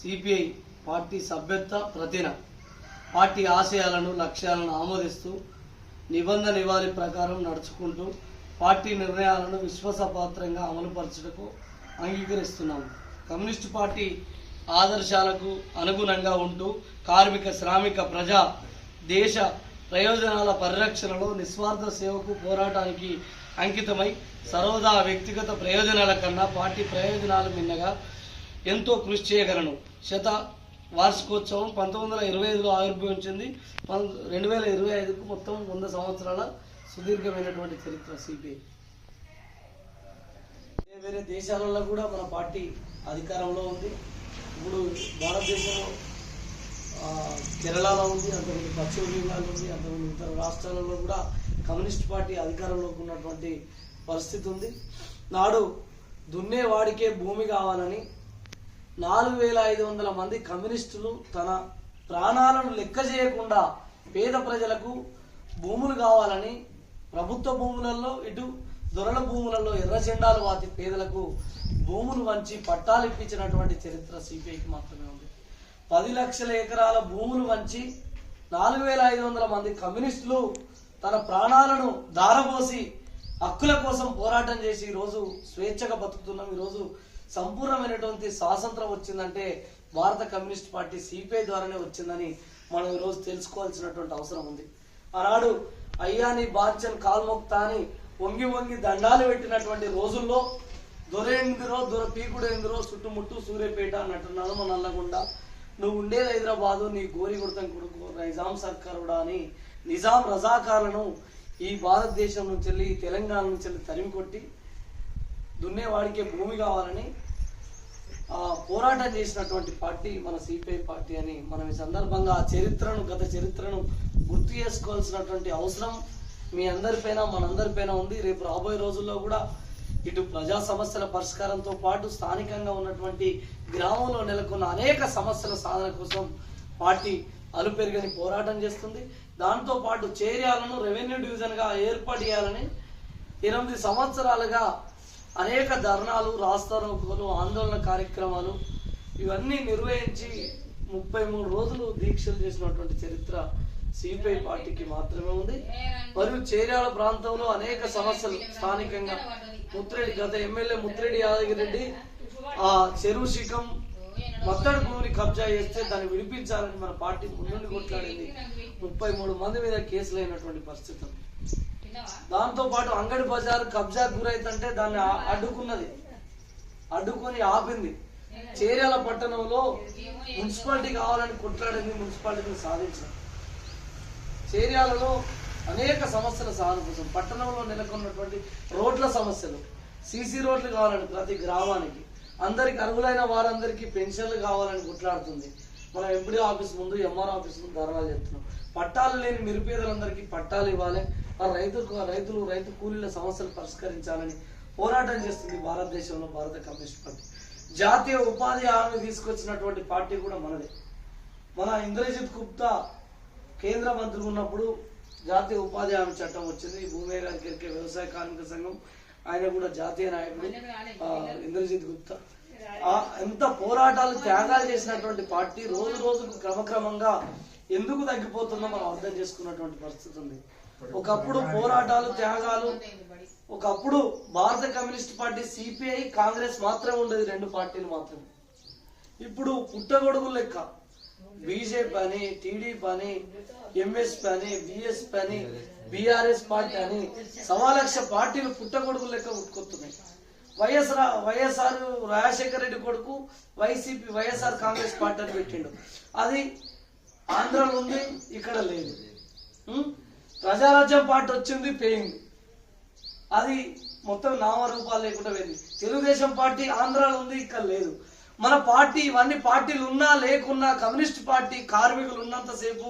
CPI party సభ్యత్వ ప్రతిన party ఆశయాలను లక్ష్యాలను ఆమోదిస్తూ నిబంధన నివారి ప్రకారం నడుచుకుంటూ పార్టీ నిర్ణయాలను విశ్వాసపాత్రంగా అమలుపరచుటకు అంగీకరిస్తున్నాము. కమ్యూనిస్టు పార్టీ ఆదర్శాలకు అనుగుణంగా ఉంటూ కార్మిక శ్రామిక ప్రజా దేశ ప్రయోజనాల పరిరక్షణలో నిస్వార్థ సేవకు పోరాటానికి అంకితమై సర్వదా వ్యక్తిగత ప్రయోజనాల కన్నా పార్టీ ప్రయోజనాలు మిన్నగా ఎంతో కృషి చేయగలను. శత వార్షికోత్సవం పంతొమ్మిది వందల ఇరవై ఐదులో ఆవిర్భవించింది పం రెండు వేల ఇరవై ఐదుకు మొత్తం వంద సంవత్సరాల సుదీర్ఘమైనటువంటి చరిత్ర సిపిఐ. వేరే వేరే దేశాలలో కూడా మన పార్టీ అధికారంలో ఉంది. ఇప్పుడు భారతదేశంలో కేరళలో ఉంది అంతకుముందు పశ్చిమ బెంగాల్ ఉంది అంతకుముందు ఇతర రాష్ట్రాలలో కూడా కమ్యూనిస్ట్ పార్టీ అధికారంలోకి ఉన్నటువంటి పరిస్థితి ఉంది. నాడు దున్నేవాడికే భూమి కావాలని నాలుగు వేల ఐదు వందల మంది కమ్యూనిస్టులు తన ప్రాణాలను లెక్క చేయకుండా పేద ప్రజలకు భూములు కావాలని ప్రభుత్వ భూములలో ఇటు దొరల భూములలో ఎర్ర జెండాలు వాతి పేదలకు భూములు వంచి పట్టాలు ఇప్పించినటువంటి చరిత్ర సిపిఐకి మాత్రమే ఉంది. పది లక్షల ఎకరాల భూములు వంచి నాలుగు వేల ఐదు వందల మంది కమ్యూనిస్టులు తన ప్రాణాలను దారపోసి హక్కుల కోసం పోరాటం చేసి ఈరోజు స్వేచ్ఛగా బతుకుతున్నాం. ఈరోజు సంపూర్ణమైనటువంటి స్వాతంత్రం వచ్చిందంటే భారత కమ్యూనిస్ట్ పార్టీ సిపిఐ ద్వారానే వచ్చిందని మనం ఈరోజు తెలుసుకోవాల్సినటువంటి అవసరం ఉంది. ఆనాడు అయ్యాని బాధ్యన్ కాల్మొక్తా అని వంగి వంగి దండాలు పెట్టినటువంటి రోజుల్లో దొరేందిరో దొర పీకుడేందిరో చుట్టుముట్టు సూర్యపేట అన్నట్టున్నాను మన నల్లగొండ. నువ్వు ఉండేది హైదరాబాదు నీ గోరి కొడతాం కొడుకు నిజాం సర్కారుడా అని నిజాం రజాకాలను ఈ భారతదేశం నుంచి వెళ్ళి తెలంగాణ నుంచి వెళ్ళి తరిమి కొట్టి దున్నేవాడికే భూమి కావాలని పోరాటం చేసినటువంటి పార్టీ మన సిపిఐ పార్టీ అని మనం ఈ సందర్భంగా ఆ చరిత్రను గత చరిత్రను గుర్తు చేసుకోవాల్సినటువంటి అవసరం మీ అందరిపైన మనందరిపైన ఉంది. రేపు రాబోయే రోజుల్లో కూడా ఇటు ప్రజా సమస్యల పరిష్కారంతో పాటు స్థానికంగా ఉన్నటువంటి గ్రామంలో నెలకొన్న అనేక సమస్యల సాధన కోసం పార్టీ అలుపెరుగని పోరాటం చేస్తుంది. దాంతో పాటు చేర్యాలను రెవెన్యూ డివిజన్గా ఏర్పాటు చేయాలని ఎనిమిది సంవత్సరాలుగా అనేక ధర్నాలు రాస్తారోకోలు ఆందోళన కార్యక్రమాలు ఇవన్నీ నిర్వహించి ముప్పై మూడు రోజులు దీక్షలు చేసినటువంటి చరిత్ర సిపిఐ పార్టీకి మాత్రమే ఉంది. మరియు చేర్యాల ప్రాంతంలో అనేక సమస్యలు స్థానికంగా. ముత్రెడ్డి గత ఎమ్మెల్యే ముత్రెడ్డి యాదగిరి రెడ్డి ఆ చెరువు శిఖం మొత్తడి భూమిని కబ్జా చేస్తే దాన్ని విడిపించాలని మన పార్టీ ముందుండి కొట్లాడింది. ముప్పై మూడు మంది మీద కేసులైనటువంటి పరిస్థితి దాంతో పాటు అంగడి బజార్ కబ్జా గురైతుంటే దాన్ని అడ్డుకున్నది. అడ్డుకొని ఆపింది. చేర్యాల పట్టణంలో మున్సిపాలిటీ కావాలని కొట్లాడింది మున్సిపాలిటీని సాధించారు చేర్యాలలో అనేక సమస్యల సాధన కోసం పట్టణంలో నెలకొన్నటువంటి రోడ్ల సమస్యలు సీసీ రోడ్లు కావాలని ప్రతి గ్రామానికి అందరికి అర్హులైన వారందరికీ పెన్షన్లు కావాలని కొట్లాడుతుంది. మనం ఎంపీడీ ఆఫీస్ ముందు ఎంఆర్ ఆఫీస్ ముందు ధర్నాలు చెప్తున్నాం పట్టాలు లేని నిరుపేదలందరికీ పట్టాలు ఇవ్వాలి. ఆ రైతులకు రైతులు రైతు కూలీల సమస్యలు పరిష్కరించాలని పోరాటం చేస్తుంది భారతదేశంలో భారత కమ్యూనిస్ట్ పార్టీ. జాతీయ ఉపాధి హామీ తీసుకొచ్చినటువంటి పార్టీ కూడా మనదే. మన ఇంద్రజిత్ గుప్తా కేంద్ర మంత్రి ఉన్నప్పుడు జాతీయ ఉపాధి హామీ చట్టం వచ్చింది. భూమి గారికి ఎరికే వ్యవసాయ కార్మిక సంఘం ఆయన కూడా జాతీయ నాయకుడు ఆ, ఇంద్రజిత్ గుప్తా. ఆ, ఎంత పోరాటాలు త్యాగాలు చేసినటువంటి పార్టీ రోజు రోజుకు క్రమక్రమంగా ఎందుకు తగ్గిపోతుందో మనం అర్థం చేసుకున్నటువంటి పరిస్థితి ఉంది. ఒకప్పుడు పోరాటాలు త్యాగాలు ఒకప్పుడు భారత కమ్యూనిస్ట్ పార్టీ సిపిఐ కాంగ్రెస్ మాత్రమే ఉండేది రెండు పార్టీలు మాత్రమే. ఇప్పుడు పుట్టగొడుగు లెక్క. బీజేపీ అని టీడీపీ అని ఎంఎస్పీ అని బిఎస్పీ అని బీఆర్ఎస్ పార్టీ అని సవా లక్ష పార్టీలు పుట్టగొడుగు లెక్క ఉట్టుకొస్తున్నాయి వైఎస్ఆర్ వైఎస్ఆర్ రాజశేఖర రెడ్డి కొడుకు వైసీపీ వైఎస్ఆర్ కాంగ్రెస్ పార్టీ అని పెట్టిండు. అది ఆంధ్రలో ఉంది ఇక్కడ లేదు. ప్రజారాజ్యం పార్టీ వచ్చింది పోయింది. అది మొత్తం నామరూపాలు లేకుండా పోయింది. తెలుగుదేశం పార్టీ ఆంధ్రాలో ఉంది ఇక్కడ లేదు. మన పార్టీ ఇవన్నీ పార్టీలు ఉన్నా లేకున్నా కమ్యూనిస్ట్ పార్టీ కార్మికులు ఉన్నంతసేపు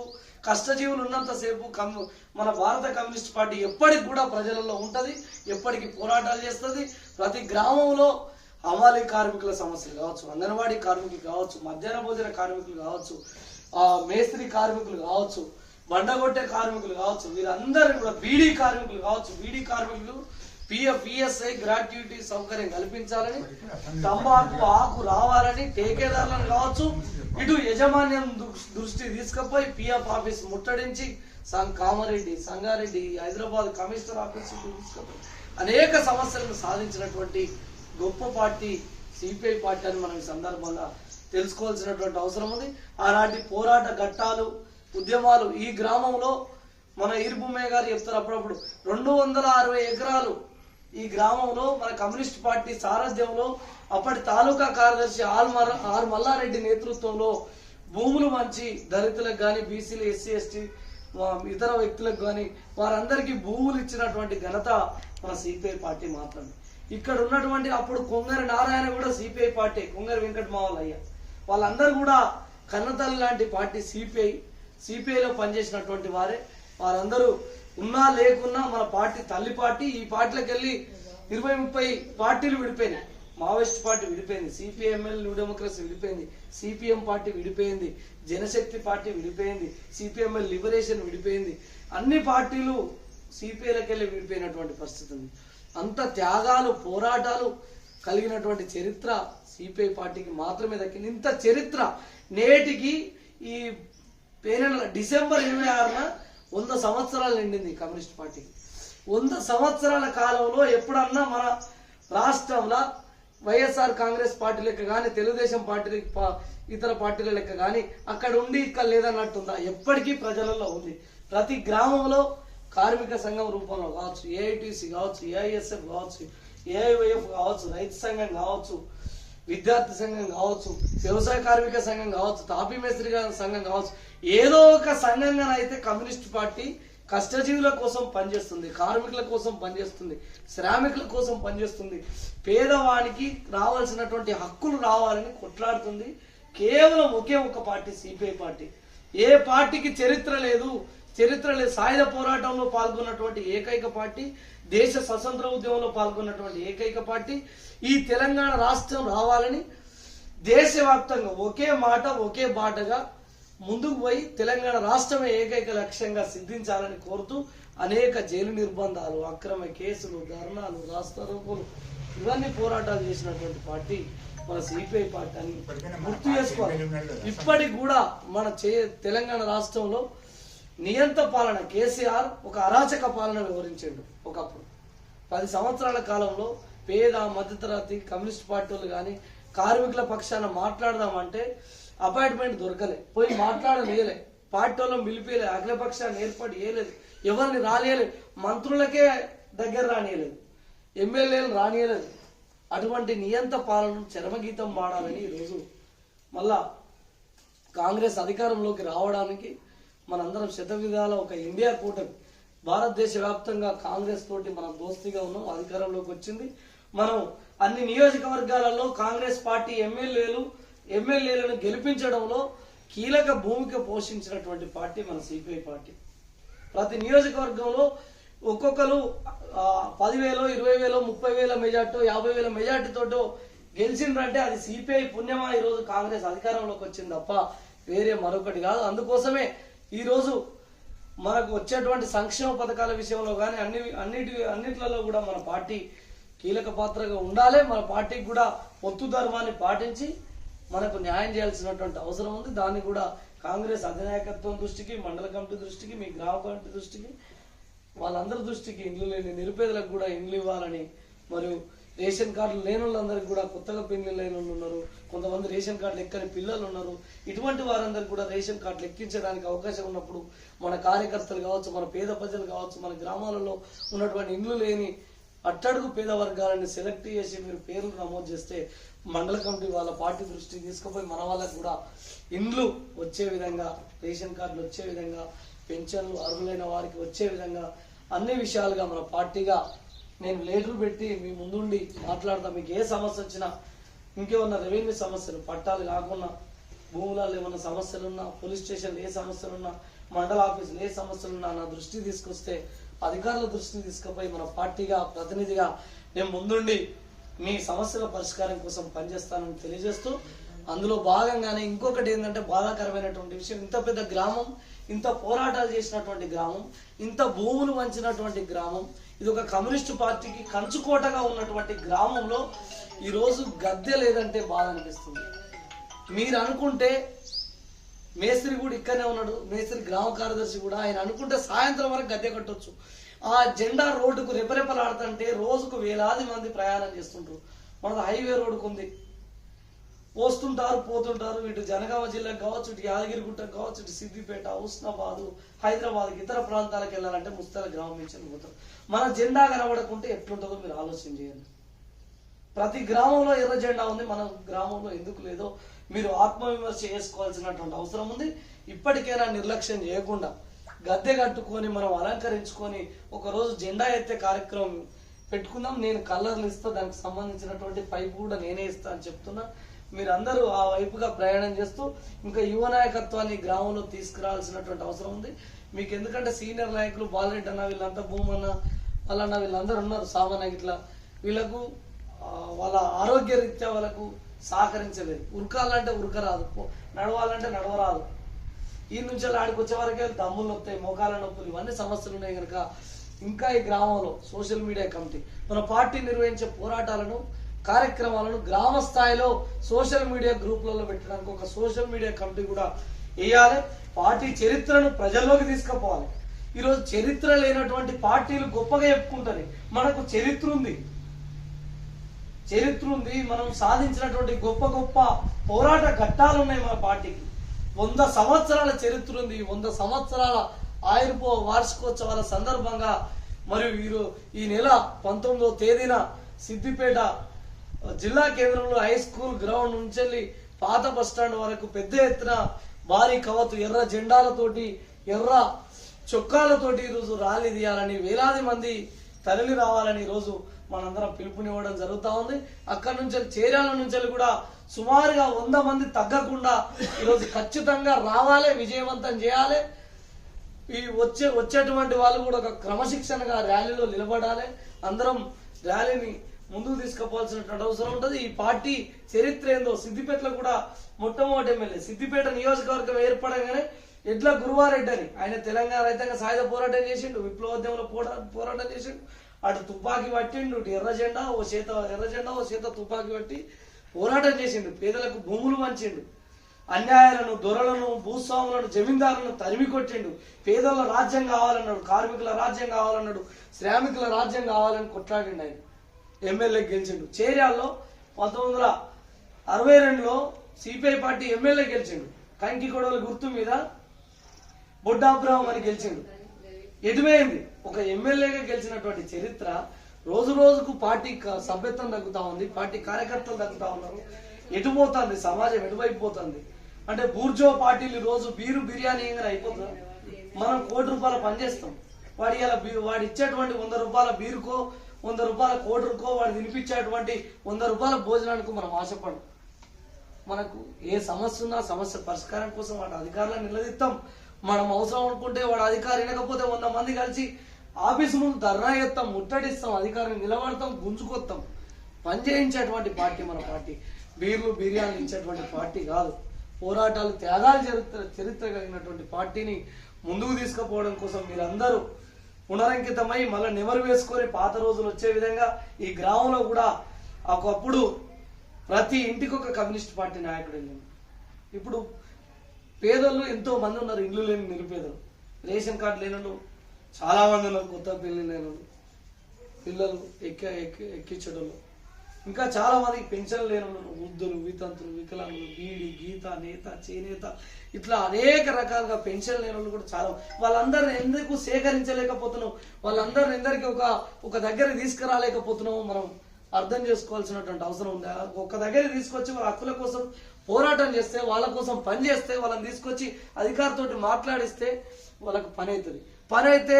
కష్టజీవులు ఉన్నంతసేపు కమ్యూ మన భారత కమ్యూనిస్ట్ పార్టీ ఎప్పటికి కూడా ప్రజలలో ఉంటుంది ఎప్పటికి పోరాటాలు చేస్తుంది. ప్రతి గ్రామంలో హమాలీ కార్మికుల సమస్యలు కావచ్చు అంగన్వాడీ కార్మికులు కావచ్చు మధ్యాహ్న భోజన కార్మికులు కావచ్చు ఆ మేస్త్రి కార్మికులు కావచ్చు బండగొట్టే కార్మికులు కావచ్చు వీరందరూ కూడా బీడీ కార్మికులు కావచ్చు. బీడీ కార్మికులు పిఎఫ్ ఈఎస్ఐ గ్రాట్యుటీ సౌకర్యం కల్పించాలని తంబాకు ఆకు రావాలని టేకేదారులను కావచ్చు ఇటు యజమాన్యం దృష్టి తీసుకుపోయి పిఎఫ్ ఆఫీస్ ముట్టడించి కామారెడ్డి సంగారెడ్డి హైదరాబాద్ కమిషనర్ ఆఫీస్ తీసుకుపోయి అనేక సమస్యలను సాధించినటువంటి గొప్ప పార్టీ సిపిఐ పార్టీ అని మనం ఈ సందర్భంగా తెలుసుకోవాల్సినటువంటి అవసరం ఉంది. అలాంటి పోరాట ఘట్టాలు ఉద్యమాలు ఈ గ్రామంలో మన ఈర్భూమయ్య గారు చెప్తారు అప్పుడప్పుడు. రెండు వందల అరవై ఎకరాలు ఈ గ్రామంలో మన కమ్యూనిస్ట్ పార్టీ సారథ్యంలో అప్పటి తాలూకా కార్యదర్శి ఆర్ ఆర్ మల్లారెడ్డి నేతృత్వంలో భూములు మంచి దళితులకు కానీ బీసీలు ఎస్సీ ఎస్టీ ఇతర వ్యక్తులకు కానీ వారందరికీ భూములు ఇచ్చినటువంటి ఘనత మన సిపిఐ పార్టీ మాత్రమే. ఇక్కడ ఉన్నటువంటి అప్పుడు కొంగరి నారాయణ కూడా సిపిఐ పార్టీ కొంగరి వెంకట మావల్లయ్య వాళ్ళందరూ కూడా కన్నతల్లి లాంటి పార్టీ సిపిఐ సిపిఐలో పనిచేసినటువంటి వారే. వారందరూ ఉన్నా లేకున్నా మన పార్టీ తల్లి పార్టీ ఈ పార్టీలకు వెళ్ళి ఇరవై ముప్పై పార్టీలు విడిపోయినాయి. మావోయిస్ట్ పార్టీ విడిపోయింది సిపిఎంఎల్ న్యూ డెమోక్రసీ విడిపోయింది సిపిఎం పార్టీ విడిపోయింది జనశక్తి పార్టీ విడిపోయింది సిపిఎంఎల్ లిబరేషన్ విడిపోయింది. అన్ని పార్టీలు సిపిఐలకు వెళ్ళి విడిపోయినటువంటి పరిస్థితి ఉంది. అంత త్యాగాలు పోరాటాలు కలిగినటువంటి చరిత్ర సిపిఐ పార్టీకి మాత్రమే దక్కింది. ఇంత చరిత్ర నేటికి ఈ పేరెల డిసెంబర్ ఇరవై ఆరున వంద సంవత్సరాలు నిండింది కమ్యూనిస్ట్ పార్టీకి వంద సంవత్సరాల కాలంలో ఎప్పుడన్నా మన రాష్ట్రంలో వైఎస్ఆర్ కాంగ్రెస్ పార్టీ లెక్క కానీ తెలుగుదేశం పార్టీ పా- ఇతర పార్టీల లెక్క కానీ అక్కడ ఉండి ఇక్కడ లేదన్నట్టుందా? ఎప్పటికీ ప్రజలలో ఉంది. ప్రతి గ్రామంలో కార్మిక సంఘం రూపంలో కావచ్చు ఏఐటిసి కావచ్చు ఏఐఎస్ఎఫ్ కావచ్చు ఏఐవైఎఫ్ కావచ్చు రైతు సంఘం కావచ్చు విద్యార్థి సంఘం కావచ్చు వ్యవసాయ కార్మిక సంఘం కావచ్చు తాపీ మేస్త్రి సంఘం కావచ్చు ఏదో ఒక సంఘంగా అయితే కమ్యూనిస్ట్ పార్టీ కష్టజీవుల కోసం పనిచేస్తుంది కార్మికుల కోసం పనిచేస్తుంది శ్రామికుల కోసం పనిచేస్తుంది. పేదవానికి రావాల్సినటువంటి హక్కులు రావాలని కొట్లాడుతుంది. కేవలం ఒకే ఒక పార్టీ సిపిఐ పార్టీ. ఏ పార్టీకి చరిత్ర లేదు. చరిత్ర లేదు. సాయుధ పోరాటంలో పాల్గొన్నటువంటి ఏకైక పార్టీ దేశ స్వతంత్ర ఉద్యమంలో పాల్గొన్నటువంటి ఏకైక పార్టీ ఈ తెలంగాణ రాష్ట్రం రావాలని దేశవ్యాప్తంగా ఒకే మాట ఒకే బాటగా ముందుకు పోయి తెలంగాణ రాష్ట్రమే ఏకైక లక్ష్యంగా సిద్ధించాలని కోరుతూ అనేక జైలు నిర్బంధాలు అక్రమ కేసులు ధర్నాలు రాస్తారోకులు ఇవన్నీ పోరాటాలు చేసినటువంటి పార్టీ మన సిపిఐ పార్టీ అని గుర్తు చేసుకోవాలి. ఇప్పటికి కూడా మన చే తెలంగాణ రాష్ట్రంలో నియంత పాలన కేసీఆర్ ఒక అరాచక పాలన వివరించాడు ఒకప్పుడు. పది సంవత్సరాల కాలంలో పేద మధ్యతరగతి కమ్యూనిస్ట్ పార్టీలు కానీ కార్మికుల పక్షాన మాట్లాడదామంటే అపాయింట్మెంట్ దొరకలే. పోయి మాట్లాడలేయలే పార్టీ వాళ్ళని పిలిపియలే అఖిలపక్షాన్ని ఏర్పాటు చేయలేదు. ఎవరిని రానియలేదు మంత్రులకే దగ్గర రానియలేదు. ఎమ్మెల్యేలు రానియలేదు. అటువంటి నియంత పాలన చరమగీతం పాడాలని ఈరోజు మళ్ళా కాంగ్రెస్ అధికారంలోకి రావడానికి మనందరం శత విధాల ఒక ఇండియా కూటమి. భారతదేశ వ్యాప్తంగా కాంగ్రెస్ తోటి మనం దోస్తిగా ఉన్నాం అధికారంలోకి వచ్చింది. మనం అన్ని నియోజకవర్గాలలో కాంగ్రెస్ పార్టీ ఎమ్మెల్యేలు ఎమ్మెల్యేలను గెలిపించడంలో కీలక భూమిక పోషించినటువంటి పార్టీ మన సిపిఐ పార్టీ. ప్రతి నియోజకవర్గంలో ఒక్కొక్కరు ఆ, పదివేలు ఇరవై వేలు ముప్పై వేల మెజార్టీ యాభై వేల మెజార్టీతోటో గెలిచిండ్రంటే అది సిపిఐ పుణ్యమా? ఈరోజు కాంగ్రెస్ అధికారంలోకి వచ్చింది తప్ప వేరే మరొకటి కాదు. అందుకోసమే ఈరోజు మనకు వచ్చేటువంటి సంక్షేమ పథకాల విషయంలో కానీ అన్ని అన్నిటి అన్నిట్లలో కూడా మన పార్టీ కీలక పాత్రగా ఉండాలి. మన పార్టీకి కూడా పొత్తు ధర్మాన్ని పాటించి మనకు న్యాయం చేయాల్సినటువంటి అవసరం ఉంది. దాన్ని కూడా కాంగ్రెస్ అధినాయకత్వం దృష్టికి మండల కమిటీ దృష్టికి మీ గ్రామ కమిటీ దృష్టికి వాళ్ళందరి దృష్టికి ఇండ్లు లేని నిరుపేదలకు కూడా ఇండ్లు ఇవ్వాలని మరియు రేషన్ కార్డులు లేని వాళ్ళందరికీ కూడా కొత్తగా పెళ్ళి లేని వాళ్ళు ఉన్నారు. కొంతమంది రేషన్ కార్డులు ఎక్కని పిల్లలు ఉన్నారు. ఇటువంటి వారందరికీ కూడా రేషన్ కార్డులు ఎక్కించడానికి అవకాశం ఉన్నప్పుడు మన కార్యకర్తలు కావచ్చు మన పేద ప్రజలు కావచ్చు మన గ్రామాలలో ఉన్నటువంటి ఇండ్లు లేని అట్టడుగు పేద వర్గాలని సెలెక్ట్ చేసి మీరు పేర్లు నమోదు చేస్తే మండల కమిటీ వాళ్ళ పార్టీ దృష్టికి తీసుకుపోయి మన వాళ్ళకు కూడా ఇండ్లు వచ్చే విధంగా రేషన్ కార్డులు వచ్చే విధంగా పెన్షన్లు అర్హులైన వారికి వచ్చే విధంగా అన్ని విషయాలుగా మన పార్టీగా నేను లేటర్ పెట్టి మీ ముందుండి మాట్లాడతా. మీకు ఏ సమస్య వచ్చినా ఇంకేమన్నా రెవెన్యూ సమస్యలు పట్టాలు కాకుండా భూములలో ఏమన్నా సమస్యలు ఉన్నా పోలీస్ స్టేషన్ ఏ సమస్యలు ఉన్నా మండల ఆఫీసులు ఏ సమస్యలు ఉన్నా నా దృష్టి తీసుకొస్తే అధికారుల దృష్టిని తీసుకుపోయి మన పార్టీగా ప్రతినిధిగా నేను ముందుండి మీ సమస్యల పరిష్కారం కోసం పనిచేస్తానని తెలియజేస్తూ అందులో భాగంగానే ఇంకొకటి ఏంటంటే బాధాకరమైనటువంటి విషయం ఇంత పెద్ద గ్రామం ఇంత పోరాటాలు చేసినటువంటి గ్రామం ఇంత భూములు వంచినటువంటి గ్రామం ఇది ఒక కమ్యూనిస్టు పార్టీకి కంచుకోటగా ఉన్నటువంటి గ్రామంలో ఈరోజు గద్దె లేదంటే బాధ అనిపిస్తుంది. మీరు అనుకుంటే మేస్త్రి కూడా ఇక్కడనే ఉన్నాడు మేస్త్రి గ్రామ కార్యదర్శి కూడా ఆయన అనుకుంటే సాయంత్రం వరకు గద్దె కట్టొచ్చు. ఆ జెండా రోడ్డుకు రెపరెపలాడుతుంటే రోజుకు వేలాది మంది ప్రయాణం చేస్తుంటారు మనది హైవే రోడ్డుకు ఉంది పోస్తుంటారు పోతుంటారు. ఇటు జనగామ జిల్లాకు కావచ్చు ఇటు యాదగిరిగుట్టకు కావచ్చు ఇటు సిద్దిపేట హుస్నాబాదు హైదరాబాద్ ఇతర ప్రాంతాలకు వెళ్ళాలంటే ముస్తాల గ్రామం నుంచి పోతారు. మన జెండా కనబడకుంటే ఎట్లుంటుందో మీరు ఆలోచన చేయండి. ప్రతి గ్రామంలో ఎర్ర జెండా ఉంది మన గ్రామంలో ఎందుకు లేదో మీరు ఆత్మవిమర్శ చేసుకోవాల్సినటువంటి అవసరం ఉంది. ఇప్పటికైనా నిర్లక్ష్యం చేయకుండా గద్దె కట్టుకొని మనం అలంకరించుకొని ఒకరోజు జెండా ఎత్తే కార్యక్రమం పెట్టుకుందాం. నేను కలర్లు ఇస్తా దానికి సంబంధించినటువంటి పైపు కూడా నేనే ఇస్తా అని చెప్తున్నా. మీరందరూ ఆ వైపుగా ప్రయాణం చేస్తూ ఇంకా యువ నాయకత్వాన్ని గ్రామంలో తీసుకురావాల్సినటువంటి అవసరం ఉంది. మీకు ఎందుకంటే సీనియర్ నాయకులు బాలరెడ్డి అన్న వీళ్ళంతా భూమన్న వాళ్ళన్న వీళ్ళందరూ ఉన్నారు సామాన్య ఇట్లా వీళ్ళకు వాళ్ళ ఆరోగ్య రీత్యా వాళ్ళకు సహకరించలేదు. ఉరకాలంటే ఉరకరాదు. నడవాలంటే నడవరాదు. ఈ నుంచి ఆడికి వచ్చే వరకే దమ్ములు నొప్పాయి మోకాల నొప్పులు ఇవన్నీ సమస్యలు ఉన్నాయి కనుక ఇంకా ఈ గ్రామంలో సోషల్ మీడియా కమిటీ మన పార్టీ నిర్వహించే పోరాటాలను కార్యక్రమాలను గ్రామ స్థాయిలో సోషల్ మీడియా గ్రూపులలో పెట్టడానికి ఒక సోషల్ మీడియా కమిటీ కూడా వేయాలి. పార్టీ చరిత్రను ప్రజల్లోకి తీసుకుపోవాలి. ఈరోజు చరిత్ర లేనటువంటి పార్టీలు గొప్పగా చెప్పుకుంటాయి మనకు చరిత్ర ఉంది. చరిత్ర ఉంది. మనం సాధించినటువంటి గొప్ప గొప్ప పోరాట ఘట్టాలు ఉన్నాయి మన పార్టీకి. వంద సంవత్సరాల చరిత్ర ఉంది. వంద సంవత్సరాల ఆయుర్పో వార్షికోత్సవాల సందర్భంగా మరియు వీరు ఈ నెల పంతొమ్మిదో తేదీన సిద్దిపేట జిల్లా కేంద్రంలో హై స్కూల్ గ్రౌండ్ నుంచి పాత బస్టాండ్ వరకు పెద్ద ఎత్తున భారీ కవతు ఎర్ర జెండాలతోటి ఎర్ర చొక్కాలతోటి ఈరోజు ర్యాలీ తీయాలని వేలాది మంది తరలి రావాలని ఈరోజు మనందరం పిలుపునివ్వడం జరుగుతూ ఉంది. అక్కడి నుంచి చేరాల నుంచి వెళ్ళి కూడా సుమారుగా వంద మంది తగ్గకుండా ఈరోజు ఖచ్చితంగా రావాలి విజయవంతం చేయాలి. ఈ వచ్చే వచ్చేటువంటి వాళ్ళు కూడా ఒక క్రమశిక్షణగా ర్యాలీలో నిలబడాలి. అందరం ర్యాలీని ముందుకు తీసుకుపోవాల్సినటువంటి అవసరం ఉంటుంది. ఈ పార్టీ చరిత్ర ఏందో సిద్దిపేటలో కూడా మొట్టమొదటి ఎమ్మెల్యే. సిద్దిపేట నియోజకవర్గం ఏర్పడగానే ఎడ్ల గురువారెడ్డి అని ఆయన తెలంగాణ రైతాంగ సాయుధ పోరాటం చేసిండు విప్లవోద్యమంలో పోరా పోరాటం చేసిండు. అటు తుపాకీ పట్టిండు ఇటు ఎర్ర జెండా ఓ చేత ఎర్ర జెండా ఓ చేత తుపాకీ పట్టి పోరాటం చేసిండు. పేదలకు భూములు పంచిండు. అన్యాయాలను దొరలను భూస్వాములను జమీందారులను తరిమి కొట్టిండు. పేదల రాజ్యం కావాలన్నాడు కార్మికుల రాజ్యం కావాలన్నాడు శ్రామికుల రాజ్యం కావాలని కొట్లాడిండు ఆయన. ఎమ్మెల్యే గెలిచిండు. చేర్యాల్లో పంతొమ్మిది వందల అరవై రెండులో సిపిఐ పార్టీ ఎమ్మెల్యే గెలిచిండు. కంకి కొడవల గుర్తు మీద బొడ్డాబ్రహం అని గెలిచిండు. ఎదుమైంది ఒక ఎమ్మెల్యేగా గెలిచినటువంటి చరిత్ర రోజు రోజుకు పార్టీ సభ్యత్వం తగ్గుతా ఉంది పార్టీ కార్యకర్తలు తగ్గుతా ఉన్నారు. ఎటుపోతుంది? సమాజం ఎటువైపోతుంది అంటే బూర్జో పార్టీలు రోజు బీరు బిర్యానీ అయిపోతుంది? మనం కోటి రూపాయల పనిచేస్తాం వాడి వాడు ఇచ్చేటువంటి వంద రూపాయల బీరుకో వంద రూపాయల కోటరుకో వాడు తినిపించేటువంటి వంద రూపాయల భోజనానికి మనం ఆశపడం మనకు ఏ సమస్య ఉన్నా సమస్య పరిష్కారం కోసం వాడి అధికారులను నిలదీస్తాం మనం అవసరం అనుకుంటే వాడు అధికారి వినకపోతే వంద మంది కలిసి ఆఫీసు ముందు ధర్నా ఎత్తాం ముట్టడిస్తాం అధికారిని నిలబడతాం గుంజుకొస్తాం పనిచేయించేటువంటి పార్టీ మన పార్టీ. బీర్లు బిర్యానీ ఇచ్చేటువంటి పార్టీ కాదు. పోరాటాలు త్యాగాలు చరిత్ర చరిత్ర కలిగినటువంటి పార్టీని ముందుకు తీసుకుపోవడం కోసం మీరందరూ పునరంకితమై మళ్ళీ నెమరు వేసుకొని పాత రోజులు వచ్చే విధంగా ఈ గ్రామంలో కూడా ఒకప్పుడు ప్రతి ఇంటికి ఒక కమ్యూనిస్ట్ పార్టీ నాయకుడు వెళ్ళింది ఇప్పుడు పేదలు ఎంతో మంది ఉన్నారు ఇల్లు లేని నిరుపేదలు. రేషన్ కార్డు లేని వాళ్ళు చాలా మంది ఉన్నారు కొత్త పెళ్ళి లేని పిల్లలు ఎక్క ఎక్కి ఎక్కించడంలో ఇంకా చాలా మందికి పెన్షన్ లేని వృద్ధులు వితంతులు వికలాంగులు బీడి గీత నేత చేనేత ఇట్లా అనేక రకాలుగా పెన్షన్ లేని కూడా చాలా వాళ్ళందరిని ఎందుకు సేకరించలేకపోతున్నాం? వాళ్ళందరిని ఎందరికి ఒక ఒక దగ్గర తీసుకురాలేకపోతున్నామో మనం అర్థం చేసుకోవాల్సినటువంటి అవసరం ఉంది? ఒక్క ఒక దగ్గర తీసుకొచ్చి వాళ్ళ హక్కుల కోసం పోరాటం చేస్తే వాళ్ళ కోసం పని చేస్తే వాళ్ళని తీసుకొచ్చి అధికారితోటి మాట్లాడిస్తే వాళ్ళకు పని అవుతుంది. పని అయితే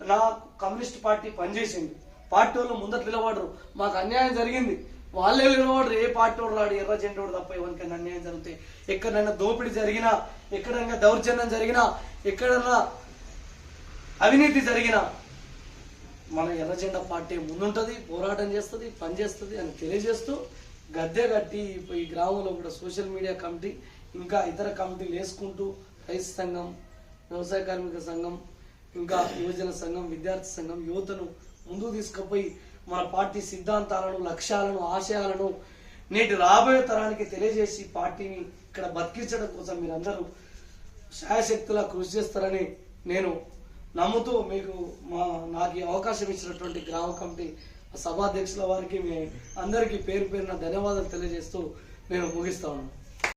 నా కమ్యూనిస్ట్ పార్టీ పనిచేసింది. పార్టీ వాళ్ళు ముందట నిలబడరు. మాకు అన్యాయం జరిగింది. వాళ్ళే నిలబడరు. ఏ పార్టీ వాడు రాడు ఎర్ర జెండోడు తప్ప ఎవరికైనా అన్యాయం జరిగితే ఎక్కడైనా దోపిడీ జరిగినా ఎక్కడైనా దౌర్జన్యం జరిగినా ఎక్కడైనా అవినీతి జరిగినా మన ఎర్ర జెండా పార్టీ ముందుంటుంది పోరాటం చేస్తుంది పనిచేస్తుంది అని తెలియజేస్తూ గద్దె కట్టి ఈ గ్రామంలో కూడా సోషల్ మీడియా కమిటీ ఇంకా ఇతర కమిటీలు వేసుకుంటూ రైతు సంఘం వ్యవసాయ కార్మిక సంఘం ఇంకా యువజన సంఘం విద్యార్థి సంఘం యువతను ముందుకు తీసుకుపోయి మన పార్టీ సిద్ధాంతాలను లక్ష్యాలను ఆశయాలను నేటి రాబోయే తరానికి తెలియజేసి పార్టీని ఇక్కడ బతికించడం కోసం మీరందరూ శాయశక్తులా కృషి చేస్తారని నేను నమ్ముతూ మీకు మా నాకు ఈ అవకాశం ఇచ్చినటువంటి గ్రామ కమిటీ సభాధ్యక్షుల వారికి మీ అందరికీ పేరు పేరున ధన్యవాదాలు తెలియజేస్తూ నేను ముగిస్తా ఉన్నాను.